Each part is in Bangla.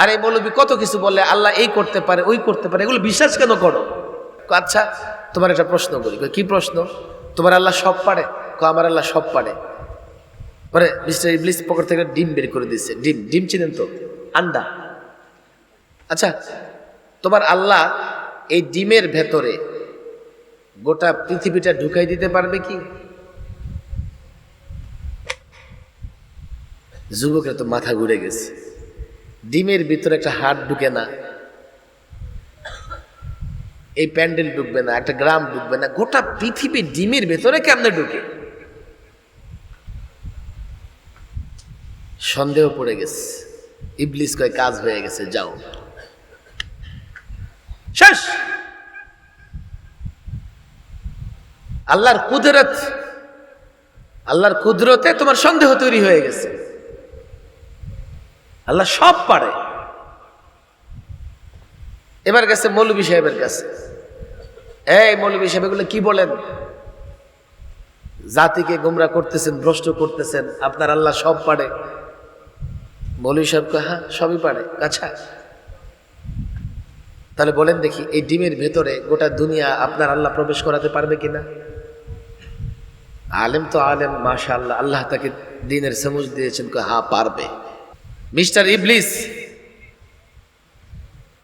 আর এই মৌলবী কত কিছু বলে আল্লাহ এই করতে পারে ওই করতে পারে। এগুলো বিশ্বাস কেন করো? আচ্ছা তোমার একটা প্রশ্ন করি। কি প্রশ্ন? তোমার আল্লাহ সব পারে? কয়, আমার আল্লাহ সব পারে। পরে মিস্টার ইবলিস পকেট থেকে ডিম বের করে দিচ্ছে ডিম ডিম চিনেন তো? আন্ডা। আচ্ছা তোমার আল্লাহ এই ডিমের ভেতরে গোটা পৃথিবীটা ঢুকাই দিতে পারবে কি? যুবকের তো মাথা ঘুরে গেছে। ডিমের ভিতরে একটা হাট ঢুকে না, এই প্যান্ডেল ঢুকবে না, একটা গ্রাম ঢুকবে না, গোটা পৃথিবী ডিমের ভেতরে কেমনে ঢুকে? সন্দেহ পড়ে গেছে। ইবলিস কয়, কাজ হয়ে গেছে, যাও। শেষ! আল্লাহর কুদরত, আল্লাহর কুদরতে তোমার সন্দেহ তৈরি হয়ে গেছে। আল্লাহ সব পারে। এবার গেছে মৌলবী সাহেবের কাছে। এই মৌলবী সাহেব এগুলো কি বলেন? জাতিকে গোমরা করতেছেন ভ্রষ্ট করতেছেন আপনার আল্লাহ সব পারে। মৌলবী সাহেব হ্যাঁ সবই পারে। আচ্ছা। তাহলে বলেন দেখি এই ডিমের ভেতরে গোটা দুনিয়া আপনার আল্লাহ প্রবেশ করাতে পারবে কিনা? আলেম তো আলেম মাশা আল্লাহ আল্লাহ তাকে দিনের সমুজ দিয়েছেন কয়, হ্যাঁ পারবে। মিস্টার ইবলিস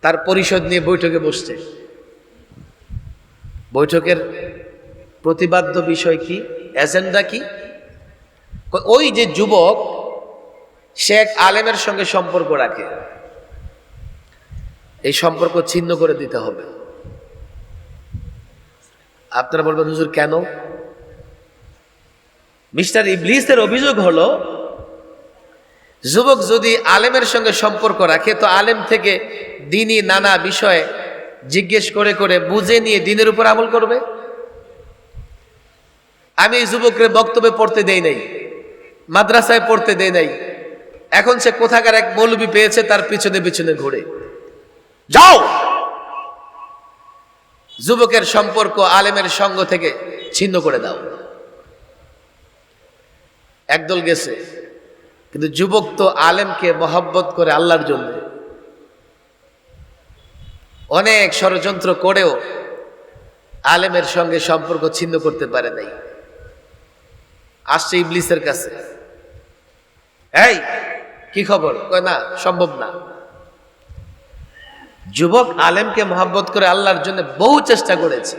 তার পরিষদ নিয়ে বৈঠকে বসছে। বৈঠকের প্রতিবাদ্য বিষয় কি? এজেন্ডা কি? ওই যে যুবক, সে এক আলেমের সঙ্গে সম্পর্ক রাখে। এই সম্পর্ক ছিন্ন করে দিতে হবে। আপনারা বলবেন, হুজুর, কেন? মিস্টার ইবলিসের অভিযোগ হলো যুবক যদি আলেমের সঙ্গে সম্পর্ক রাখে, তো আলেম থেকে দিনই নানা বিষয়ে জিজ্ঞেস করে করে বুঝে নিয়ে দিনের উপর আমল করবে? আমি এই যুবকরে বক্তব্যে পড়তে দেই নাই, মাদ্রাসায় পড়তে দেই নাই। এখন সে কোথাকার এক মৌলবি পেয়েছে, তার পিছনে পিছনে ঘুরে। যাও! যুবকের সম্পর্ক আলেমের সঙ্গ থেকে ছিন্ন করে দাও। একদল গেছে। কিন্তু যুবক তো আলেমকে মহব্বত করে আল্লাহর জন্য। অনেক ষড়যন্ত্র করেও আলেমের সঙ্গে সম্পর্ক ছিন্ন করতে পারে নাই। আসছে ইবলিসের কাছে। এই, কি খবর? কয়, না, সম্ভব না। যুবক আলেমকে মহাব্বত করে আল্লাহর জন্য বহু চেষ্টা করেছে।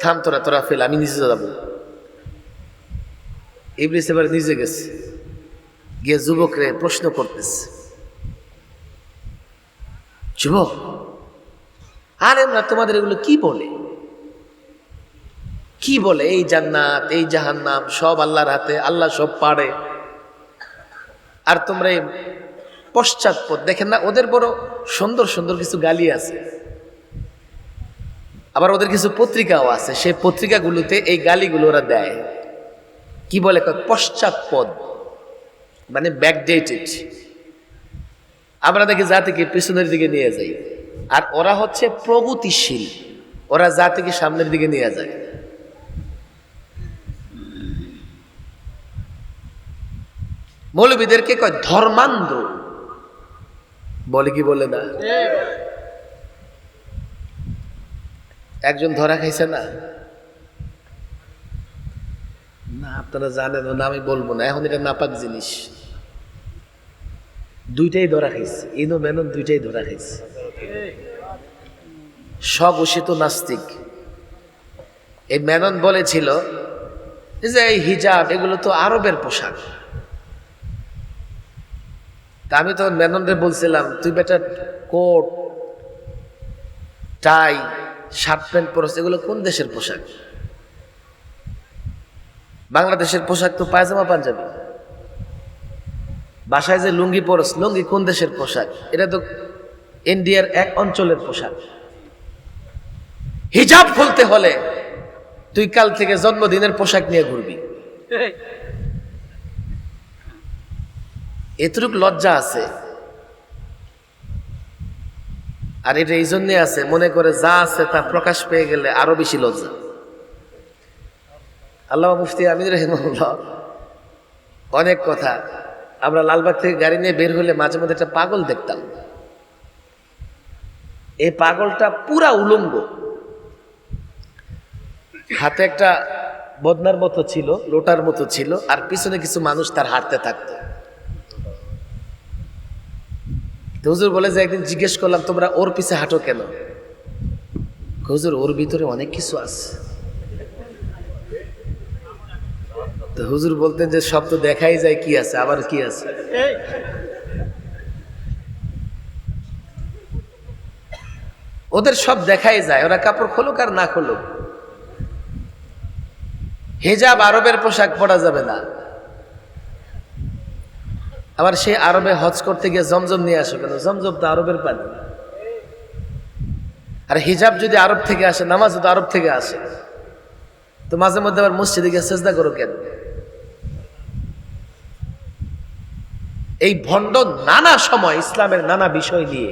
থাম তোরা তোরা ফেল, আমি নিজে যাব। ইবলিস এবার নিজে গেছে। গিয়ে যুবকরে প্রশ্ন করতেছে, যুবক আলেমরা তোমাদের এগুলো কি বলে? কি বলে? এই জান্নাত, এই জাহান্নাম, সব আল্লাহর হাতে, আল্লাহ সব পারে আর তোমরা এই পশ্চাৎপদ দেখেন না, ওদের বড় সুন্দর সুন্দর কিছু গালি আছে। আবার ওদের কিছু পত্রিকাও আছে। সেই পত্রিকাগুলোতে এই গালিগুলো ওরা দেয়। কি বলে পশ্চাৎপদ মানে ব্যাকডেটেড আমরা দেখি জাতিকে পিছনের দিকে নিয়ে যাই আর ওরা হচ্ছে প্রগতিশীল। ওরা জাতিকে সামনের দিকে নিয়ে যায়। মৌলবীদেরকে কয়, ধর্মান্ধ। বলে কি বলে না? একজন ধরা খাইছে না না আপনারা জানেন ও না, আমি বলব না। এখন এটা নাপাক জিনিস। দুইটাই ধরা খাইছে। ইনো মেনন দুইটাই ধরা খাইছে। স্বঘোষিত নাস্তিক। এই মেনন বলেছিল যে এই হিজাব, এগুলো তো আরবের পোশাক। তা আমি তো মেননরে বলছিলাম, তুই বেটা কোট, টাই, শার্ট প্যান্ট পরস, এগুলো কোন দেশের পোশাক? বাংলাদেশের পোশাক তো পায়জামা, পাঞ্জাবি। বাসায় যে লুঙ্গি পরস, লুঙ্গি কোন দেশের পোশাক? এটা তো ইন্ডিয়ার এক অঞ্চলের পোশাক। হিজাব খুলতে হলে তুই কাল থেকে জন্মদিনের পোশাক নিয়ে ঘুরবি। এতটুক লজ্জা আছে। আর এটা এই জন্যে আছে, মনে করে যা আছে তা প্রকাশ পেয়ে গেলে আরও বেশি লজ্জা। আল্লাহ মুফতি আমির রহমাল্লাহ অনেক কথা। আমরা লালবাগ থেকে গাড়ি নিয়ে বের হলে মাঝে মধ্যে একটা পাগল দেখতাম। এই পাগলটা পুরা উলঙ্গ। হাতে একটা বদনার মতো ছিল, লোটার মতো ছিল, আর পিছনে কিছু মানুষ তার হাঁটতে থাকতো। হুজুর বলে যে, একদিন জিজ্ঞেস করলাম, তোমরা ওর পিছে হাঁটো কেন? হুজুর, ওর ভিতরে অনেক কিছু আছে। তো হুজুর বলতেন যে সব তো দেখাই যায় কি আছে আবার কি আছে? ওদের সব দেখাই যায় ওরা কাপড় খোলুক আর না খোলুক। হেজাব আরবের পোশাক পরা যাবে না। আবার সে আরবে হজ করতে গিয়ে জমজম নিয়ে আসো কেন? জমজম তো আরবের পানি। আর হিজাব যদি আরব থেকে আসে নামাজ তো আরব থেকে আসে। তো মাঝে মধ্যে আবার মসজিদে গিয়ে চেষ্টা করো কেন? এই ভণ্ড নানা সময় ইসলামের নানা বিষয় নিয়ে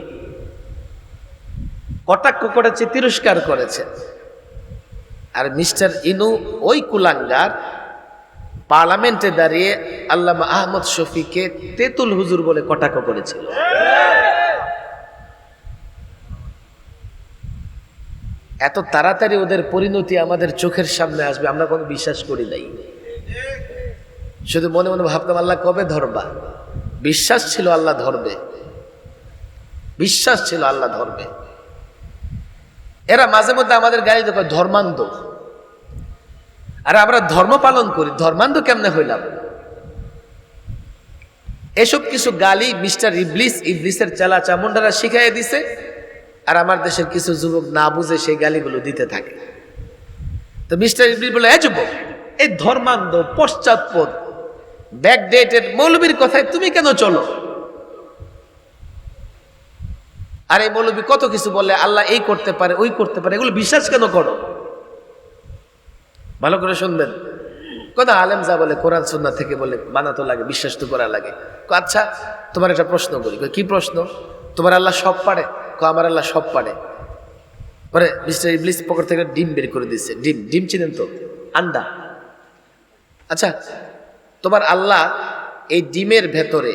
কটাক্ষ করেছে, তিরস্কার করেছে। আর মিস্টার ইনু ওই কুলাঙ্গার পার্লামেন্টে দাঁড়িয়ে আল্লামা আহমদ শফিকে তেতুল হুজুর বলে কটাক্ষ করেছিল। এত তাড়াতাড়ি ওদের পরিণতি আমাদের চোখের সামনে আসবে, আমরা কোনো বিশ্বাস করি নাই। শুধু মনে মনে ভাবতাম, আল্লাহ কবে ধরবা? বিশ্বাস ছিল আল্লাহ ধরবে। বিশ্বাস ছিল আল্লাহ ধরবে। এরা মাঝে মধ্যে আমাদের গাড়ি দেখো ধর্মান্ধ। আর আমরা ধর্ম পালন করি, ধর্মান্ধ কেমনে হইলাম? এসব কিছু গালি মিস্টার ইবলিস, ইবলিসের চালা চামুন্ডারা শিখাই দিছে, আর আমার দেশের কিছু যুবক না বুঝে সেই গালিগুলো দিতে থাকে। তো মিস্টার ইবলিস বলে, এ যুবক, এই ধর্মান্ধ পশ্চাৎপদ ব্যাকডেটেড মৌলবীর কথায় তুমি কেন চলো? আর এই মৌলবী, কত কিছু বলে আল্লাহ এই করতে পারে, ওই করতে পারে, এগুলো বিশ্বাস কেন করো? ভালো করে শুনবেন। কোন আলেম যা বলে, কোরআন সুন্না থেকে বলে বানাতো লাগে, বিশ্বাস তো করা লাগে। আচ্ছা তোমার একটা প্রশ্ন করি কি প্রশ্ন? তোমার আল্লাহ সব পারে? কো, আমার আল্লাহ সব পারে? পরে মিস্টার ইবলিস পকেট থেকে ডিম বের করে দিচ্ছে ডিম ডিম চিনেন তো? আন্ডা। আচ্ছা তোমার আল্লাহ এই ডিমের ভেতরে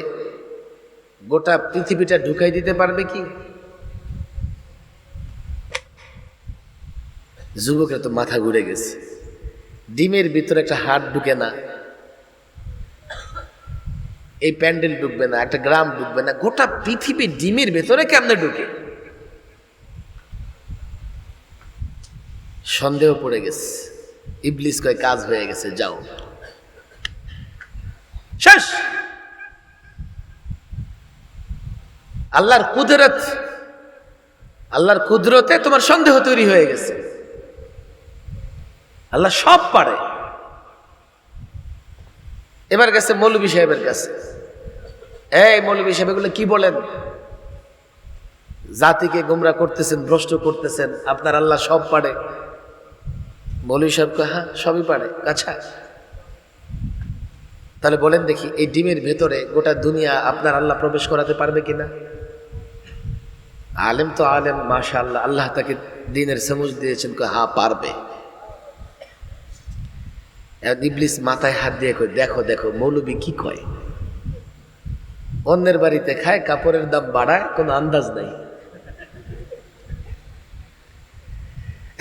গোটা পৃথিবীটা ঢুকাই দিতে পারবে কি? যুবকের তো মাথা ঘুরে গেছে। ডিমের ভিতরে একটা হাট ঢুকে না। এই প্যান্ডেল ঢুকবে না, একটা গ্রাম ঢুকবে না। গোটা পৃথিবী ডিমের ভেতরে কেমনে ঢুকে? সন্দেহ পড়ে গেছে। ইবলিস কয়, কাজ হয়ে গেছে, যাও। শেষ। আল্লাহর কুদরত, আল্লাহর কুদরতে তোমার সন্দেহ তৈরি হয়ে গেছে। আল্লাহ সব পারে। এবার গেছে মৌলবী সাহেবের কাছে। এই মৌলবী সাহেব, এগুলো কি বলেন? জাতিকে গোমরা করতেছেন, ভ্রষ্ট করতেছেন, আপনার আল্লাহ সব পারে। মৌলবী সাহেব হ্যাঁ সবই পারে। আচ্ছা তাহলে বলেন দেখি এই ডিমের ভেতরে গোটা দুনিয়া আপনার আল্লাহ প্রবেশ করাতে পারবে কিনা? আলেম তো আলেম মাশা আল্লাহ আল্লাহ তাকে দিনের সমুজ দিয়েছেন কয়, হ্যাঁ পারবে। ইবলিস মাথায় হাত দিয়ে কয় দেখো দেখো মৌলবী কি কয়? অন্যের বাড়িতে খায় কাপড়ের দাম বাড়ায় কোনো আন্দাজ নাই।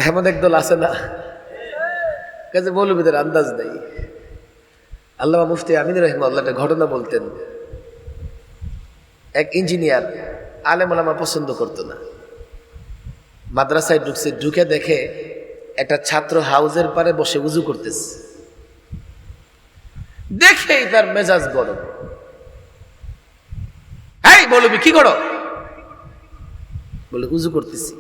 এমন একদল আছে না? কাজে মৌলবীদের আন্দাজ নেই। আল্লাহ মুফতি আমিন রহিম আল্লাহ একটা ঘটনা বলতেন। এক ইঞ্জিনিয়ার আলেম ওলামা পছন্দ করতো না। মাদ্রাসায় ঢুকছে, ঢুকে দেখে একটা ছাত্র হাউজের পারে বসে উজু করতেছে। দেখেই তার মেজাজ গরম। এই বলবি কি করো? বলে, উজু করতেছি।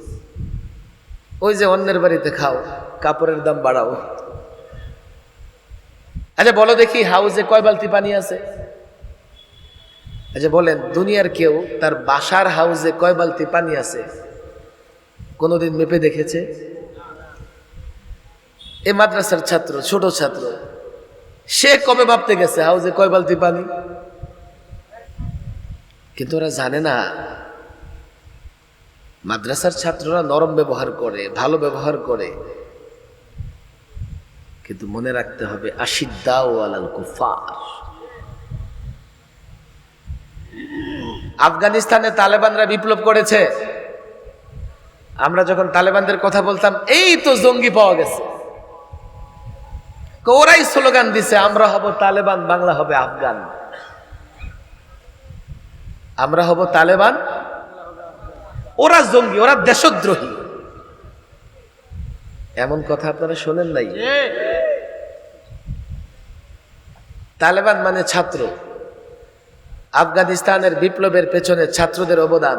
ওই যে অন্যের বাড়িতে খাও, কাপড়ের দাম বাড়াও। আচ্ছা বলো দেখি হাউজে কয় বালতি পানি আছে? আচ্ছা বলেন, দুনিয়ার কেউ তার বাসার হাউজে কয় বালতি পানি আছে? কোনোদিন মেপে দেখেছে? এ মাদ্রাসার ছাত্র, ছোট ছাত্র, সে কবে ভাবতে গেছে হাউজে কয় বালতি পানি? কিন্তু ওরা জানে না। মাদ্রাসার ছাত্ররা নরম ব্যবহার করে, ভালো ব্যবহার করে। কিন্তু মনে রাখতে হবে কুফার আফগানিস্তানে তালেবানরা বিপ্লব করেছে। আমরা যখন তালেবানদের কথা বলতাম, এই তো জঙ্গি পাওয়া গেছে। ওরাই স্লোগান দিছে, আমরা হব তালেবান, বাংলা হবে আফগান। আমরা হব তালেবান, ওরা জঙ্গি, ওরা দেশদ্রোহী। এমন কথা আপনারা শোনেন নাই? তালেবান মানে ছাত্র। আফগানিস্তানের বিপ্লবের পেছনে ছাত্রদের অবদান।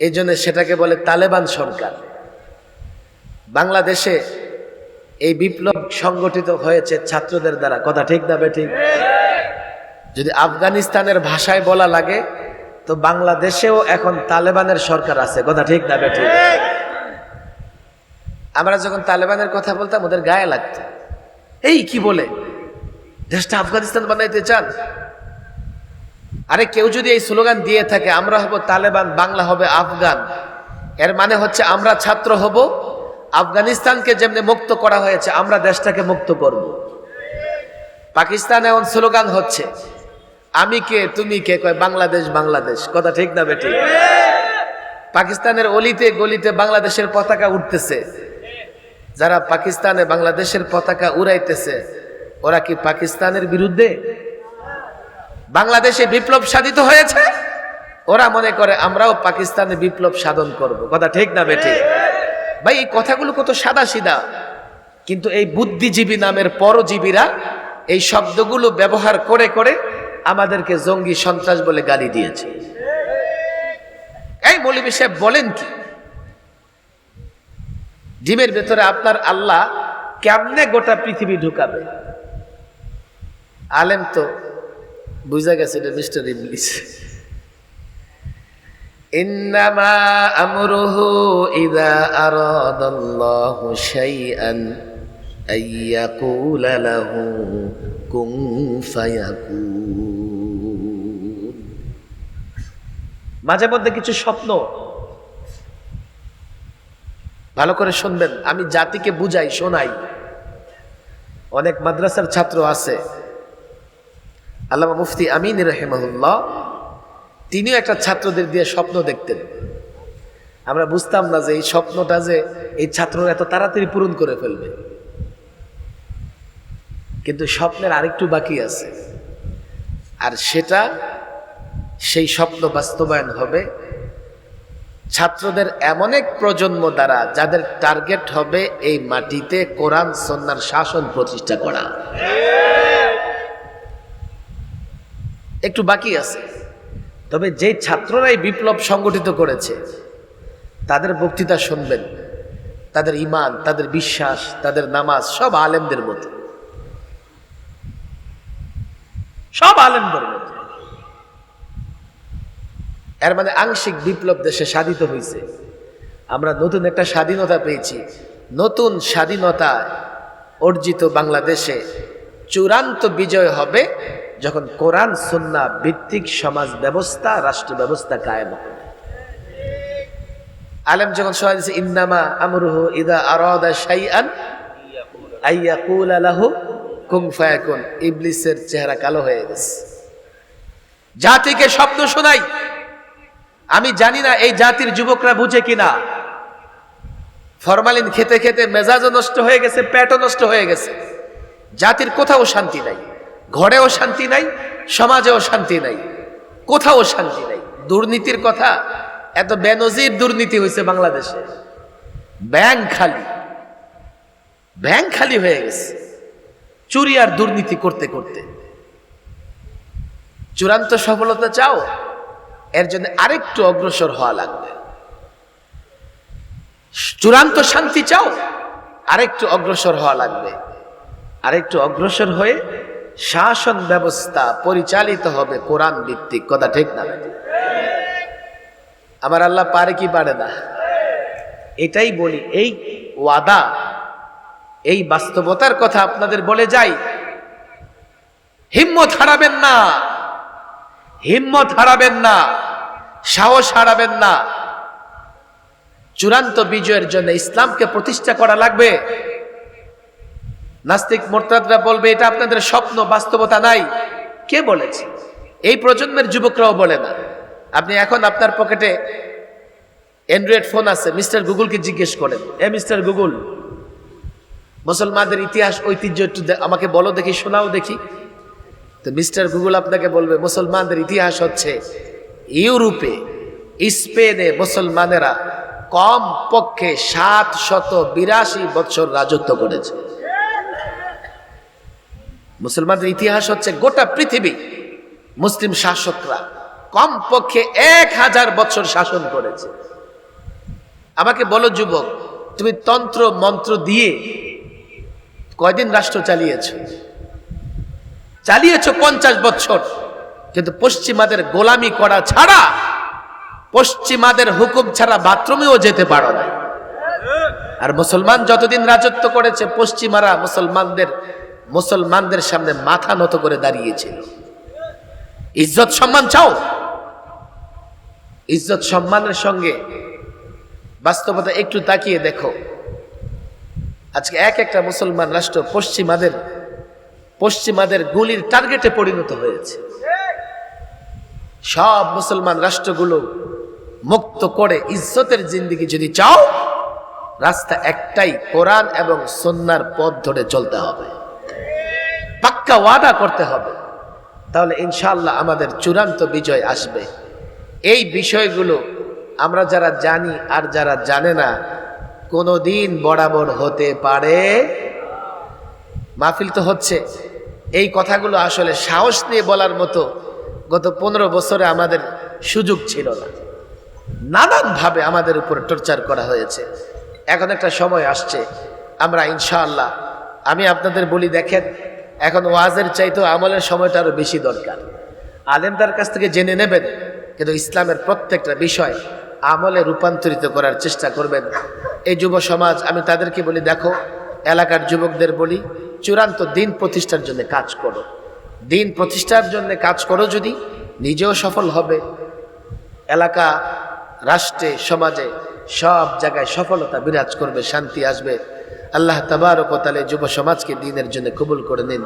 এই জন্য সেটাকে বলে তালেবান সরকার। বাংলাদেশে এই বিপ্লব সংগঠিত হয়েছে ছাত্রদের দ্বারা। কথা ঠিক না বেঠিক যদি আফগানিস্তানের ভাষায় বলা লাগে, তো বাংলাদেশেও এখন তালেবানের সরকার আছে। কথা ঠিক না বেঠিক আমরা যখন তালেবানের কথা বলতাম, ওদের গায়ে লাগতো। এই কি বলে? দেশটা আফগানিস্তান বানাইতে চান? আরে কেউ যদি এই স্লোগান দিয়ে থাকে, আমরা হব তালেবান, বাংলা হবে আফগান। এর মানে হচ্ছে আমরা ছাত্র হব, আফগানিস্তানকে যেমনি মুক্ত করা হয়েছে, আমরা দেশটাকে মুক্ত করব। পাকিস্তান এমন স্লোগান হচ্ছে, আমি কে, তুমি কে? কয়, বাংলাদেশ বাংলাদেশ। কথা ঠিক না বেটি? পাকিস্তানের অলিতে গলিতে বাংলাদেশের পতাকা উঠতেছে। যারা পাকিস্তানে বাংলাদেশের পতাকা উড়াইতেছে ওরা কি পাকিস্তানের বিরুদ্ধে বাংলাদেশে বিপ্লব সাধিত হয়েছে? ওরা মনে করে আমরাও পাকিস্তানে বিপ্লব সাধন করব। কথা ঠিক না বেঠে? ভাই, এই কথাগুলো কত সাদা সিধা কিন্তু এই বুদ্ধিজীবী নামের পরজীবীরা এই শব্দগুলো ব্যবহার করে করে আমাদেরকে জঙ্গি সন্ত্রাস বলে গালি দিয়েছে। এই মৌলবী সাহেব বলেন কি? ডিমের ভেতরে আপনার আল্লাহ কেমনে গোটা পৃথিবী ঢুকাবে? আলেম তো, বুঝা গেছে এটা মিস্টার ইংলিশ ইন্নামা আমরুহু ইদা আরাদাল্লাহু শাইআন আইয়াকুলা লাহু কুন ফায়াকুন। মাঝে মধ্যে কিছু স্বপ্ন ভালো করে শুনবেন, আমি জাতিকে বুঝাই, শোনাই। অনেক মাদ্রাসার ছাত্র আছে আল্লামা মুফতি আমিন রহেমাহুল্লাহ, তিনিও একটা ছাত্রদের দিয়ে স্বপ্ন দেখতেন। আমরা বুঝতাম না যে এই স্বপ্নটা যে এই ছাত্ররা এত তাড়াতাড়ি পূরণ করে ফেলবে। কিন্তু স্বপ্নের আরেকটু বাকি আছে। আর সেটা সেই স্বপ্ন বাস্তবায়ন হবে ছাত্রদের এমন এক প্রজন্ম দ্বারা যাদের টার্গেট হবে এই মাটিতে কোরআন সন্ন্যার শাসন প্রতিষ্ঠা করা। একটু বাকি আছে। তবে যে ছাত্ররাই বিপ্লব সংগঠিত করেছে, তাদের বক্তৃতা শুনবেন। তাদের ইমান তাদের বিশ্বাস, তাদের নামাজ সব আলেমদের মতো সব আলেমদের মতো এর মানে আংশিক বিপ্লব দেশে স্বাধিত হয়েছে আমরা নতুন একটা স্বাধীনতা পেয়েছি। নতুন স্বাধীনতা অর্জিত বাংলাদেশে চূড়ান্ত বিজয় হবে যখন কোরআন, সুন্না, ভিত্তিক সমাজ ব্যবস্থা, রাষ্ট্র ব্যবস্থা কায়েম হবে। আলেম যখন সবাই দিচ্ছে ইন্নামা আমরুহু ইদা আরাদা শাইআন আইয়াকুল আলাহু কুম ফায়াকুন। ইবলিসের চেহারা কালো হয়ে গেছে। জাতিকে স্বপ্ন শোনাই। আমি জানি না এই জাতির যুবকরা বুঝে কিনা। ফরমালিন খেতে খেতে মেজাজও নষ্ট হয়ে গেছে, পেটও নষ্ট হয়ে গেছে। জাতির কোথাও শান্তি নাই। ঘরেও শান্তি নাই, সমাজেও শান্তি নাই, কোথাও শান্তি নাই। দুর্নীতির কথা, এত বেনজির দুর্নীতি হয়েছে বাংলাদেশে। ব্যাংক খালি ব্যাংক খালি হয়ে গেছে। চুরি আর দুর্নীতি করতে করতে। চূড়ান্ত সফলতা চাও, এর জন্য আরেকটু অগ্রসর হওয়া লাগবে। চূড়ান্ত শান্তি চাও, আরেকটু অগ্রসর হওয়া লাগবে। আরেকটু অগ্রসর হয়ে শাসন ব্যবস্থা পরিচালিত হবে কোরআন ভিত্তিক। কথা ঠিক না? আমার আল্লাহ পারে কি পারে না? এটাই বলি, এই ওয়াদা, এই বাস্তবতার কথা আপনাদের বলে যাই। হিম্মত হারাবেন না। হিম্মত হারাবেন না। সাহস হারাবেন না। চূড়ান্ত বিজয়ের জন্য ইসলামকে প্রতিষ্ঠা করা লাগবে। নাস্তিক মোরতাদরা বলবে, এটা আপনাদের স্বপ্ন, বাস্তবতা নাই। কে বলেছে? এই প্রজন্মের যুবকরাও বলে না। আপনি এখন আপনার পকেটে অ্যান্ড্রয়েড ফোন আছে, মিস্টার গুগলকে জিজ্ঞেস করেন, এ মিস্টার গুগল, মুসলমানদের ইতিহাস, ঐতিহ্য একটু আমাকে বলো দেখি, শোনাও দেখি। তো মিস্টার গুগল আপনাকে বলবে, মুসলমানদের ইতিহাস হচ্ছে ইউরোপে, স্পেনে মুসলমানেরা কম পক্ষে সাত শত বিরাশি বছর রাজত্ব করেছে। মুসলমানদের ইতিহাস হচ্ছে গোটা পৃথিবী মুসলিম শাসকরা কম পক্ষে এক হাজার বছর শাসন করেছে। আমাকে বলো যুবক, তুমি তন্ত্র, মন্ত্র দিয়ে কয়দিন রাষ্ট্র চালিয়েছ? চালিয়েছ পঞ্চাশ বছর, কিন্তু পশ্চিমাদের গোলামি করা ছাড়া পশ্চিমাদের হুকুম ছাড়া বাথরুমেও যেতে পারো না। আর মুসলমান যতদিন রাজত্ব করেছে, পশ্চিমারা মুসলমানদের মুসলমানদের সামনে মাথা নত করে দাঁড়িয়েছিল। ইজ্জত সম্মান চাও? ইজ্জত সম্মানের সঙ্গে বাস্তবতা একটু তাকিয়ে দেখো। আজকে এক একটা মুসলমান রাষ্ট্র পশ্চিমাদের পশ্চিমাদের গুলির টার্গেটে পরিণত হয়েছে। সব মুসলমান রাষ্ট্রগুলো মুক্ত করে ইজ্জতের জিন্দিগি যদি চাও, রাস্তা একটাই কোরআন এবং সন্ন্যার পথ ধরে চলতে হবে। পাক্কা ওয়াদা করতে হবে। তাহলে ইনশাল্লাহ আমাদের চূড়ান্ত বিজয় আসবে। এই বিষয়গুলো আমরা যারা জানি আর যারা জানে না, কোনোদিন বরাবর হতে পারে। মাহফিল তো হচ্ছে। এই কথাগুলো আসলে সাহস নিয়ে বলার মতো গত পনেরো বছরে আমাদের সুযোগ ছিল না। নানানভাবে আমাদের উপর টর্চার করা হয়েছে। এখন একটা সময় আসছে। আমরা ইনশাআল্লাহ, আমি আপনাদের বলি, দেখেন এখন ওয়াজের চাইতেও আমলের সময়টা আরও বেশি দরকার। আলেমদার কাছ থেকে জেনে নেবেন, কিন্তু ইসলামের প্রত্যেকটা বিষয় আমলে রূপান্তরিত করার চেষ্টা করবেন। এই যুব সমাজ, আমি তাদেরকে বলি, দেখো, এলাকার যুবকদের বলি, চূড়ান্ত দিন প্রতিষ্ঠার জন্য কাজ করো। দিন প্রতিষ্ঠার জন্য কাজ করো যদি, নিজেও সফল হবে। এলাকা, রাষ্ট্রে, সমাজে সব জায়গায় সফলতা বিরাজ করবে, শান্তি আসবে। আল্লাহ তাবারক তালে যুব সমাজকে দিনের জন্য কবুল করে নিন।